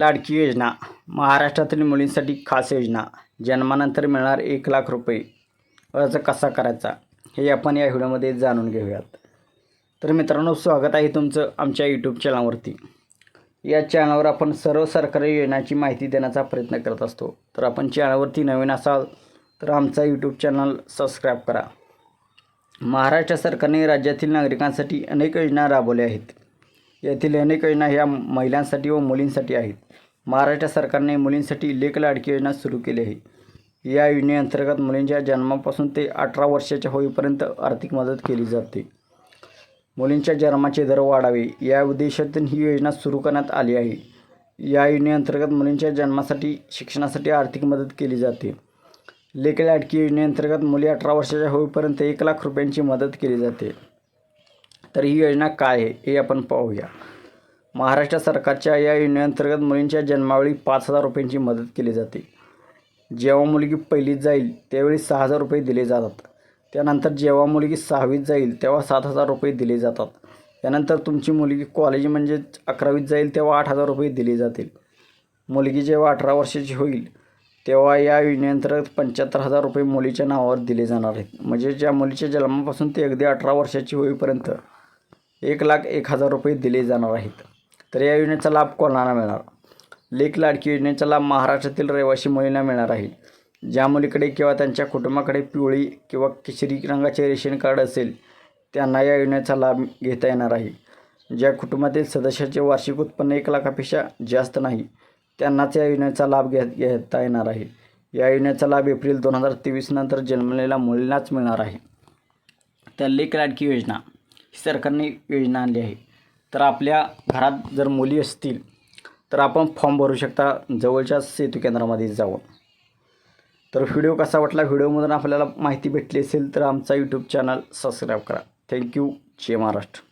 लाडकी योजना. महाराष्ट्रातील मुलींसाठी खास योजना. जन्मानंतर मिळणार एक लाख रुपये. अर्ज कसा करायचा? हे आपण या व्हिडिओमध्ये जाणून घेऊयात. तर मित्रांनो स्वागत आहे तुमचं आमच्या यूट्यूब चॅनलवरती या चॅनलवर आपण सर्व सरकारी योजनांची माहिती देण्याचा प्रयत्न करत असतो. तर आपण चॅनलवरती नवीन असाल तर आमचा यूट्यूब चॅनल सबस्क्राईब करा. महाराष्ट्र सरकारने राज्यातील नागरिकांसाठी अनेक योजना राबवल्या आहेत. यातील अनेक योजना ह्या महिलांसाठी व मुलींसाठी आहेत. महाराष्ट्र सरकारने मुलींसाठी लेख लाडकी योजना सुरू केली आहे. या योजनेअंतर्गत मुलींच्या जन्मापासून ते अठरा वर्षाच्या होईपर्यंत आर्थिक मदत केली जाते. मुलींच्या जन्माचे दर वाढावे या उद्देशातून ही योजना सुरू करण्यात आली आहे. या योजनेअंतर्गत मुलींच्या जन्मासाठी शिक्षणासाठी आर्थिक मदत केली जाते. लेख लाडकी योजनेअंतर्गत मुली अठरा वर्षाच्या होईपर्यंत एक लाख रुपयांची मदत केली जाते. तर ही योजना काय आहे हे आपण पाहूया. महाराष्ट्र सरकारच्या या योजनेअंतर्गत मुलींच्या जन्मावेळी पाच हजार रुपयांची मदत केली जाते. जेव्हा मुलगी पहिलीत जाईल त्यावेळी सहा हजार रुपये दिले जातात. त्यानंतर जेव्हा मुलगी सहावीत जाईल तेव्हा सात हजार रुपये दिले जातात. त्यानंतर तुमची मुलगी कॉलेज म्हणजेच अकरावीत जाईल तेव्हा आठ हजार रुपये दिले जातील. मुलगी जेव्हा अठरा वर्षाची होईल तेव्हा या योजनेअंतर्गत पंच्याहत्तर हजार रुपये मुलीच्या नावावर दिले जाणार आहेत. म्हणजे ज्या मुलीच्या जन्मापासून ते अगदी अठरा वर्षाची होईपर्यंत एक लाख एक हजार रुपये दिले जाणार आहेत. तर या योजनेचा लाभ कोणाला मिळणार? लेख लाडकी योजनेचा लाभ महाराष्ट्रातील रहिवासी मुलींना मिळणार आहे. ज्या मुलीकडे किंवा त्यांच्या कुटुंबाकडे पिवळी किंवा केशरी रंगाचे रेशन कार्ड असेल त्यांना या योजनेचा लाभ घेता येणार आहे. ज्या कुटुंबातील सदस्याचे वार्षिक उत्पन्न एक लाखापेक्षा जास्त नाही त्यांनाच या योजनेचा लाभ घे घेता येणार आहे. या योजनेचा लाभ एप्रिल दोन हजार तेवीस नंतर जन्मलेल्या मुलींनाच मिळणार आहे. तर लेख लाडकी योजना ही सरकारने योजना आणली आहे. तर आपल्या घरात जर मुली असतील तर आपण फॉर्म भरू शकता. जवळच्या सेतू केंद्रामध्ये जाऊन. तर व्हिडिओ कसा वाटला? व्हिडिओमधून आपल्याला माहिती भेटली असेल तर आमचा यूट्यूब चॅनल सबस्क्राईब करा. थँक्यू जय महाराष्ट्र.